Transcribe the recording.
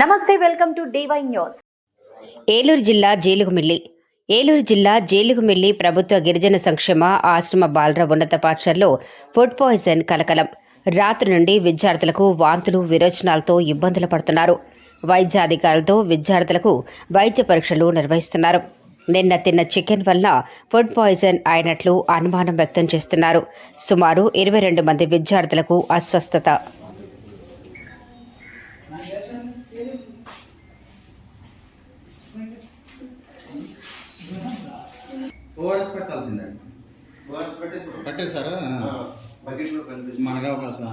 నమస్తే welcome to DY news. Eluru జిల్లా జేలుగుమిల్లి. ఏలూరు జిల్లా జేలుగుమిల్లి ప్రభుత్వ గిరిజన సంక్షేమ ఆశ్రమ బాలర ఉన్నత పాఠశాలలో ఫుడ్ పాయిజన్ కలకలం. రాత్రి నుండి విద్యార్థులకు వాంతులు విరోచనాలతో ఇబ్బందులు పడుతున్నారు. వైద్యాధికారులతో విద్యార్థులకు వైద్య పరీక్షలు నిర్వహిస్తున్నారు. నిన్న తిన్న చికెన్ వల్ల ఫుడ్ పాయిజన్ అయినట్లు అనుమానం వ్యక్తం చేస్తున్నారు. సుమారు ఇరవై రెండు మంది విద్యార్థులకు అస్వస్థత. ఓఆర్ఎస్ పెట్టాల్సిందండి పెట్టారు సార్ బకెట్లో కలిపి మనగా అవకాశం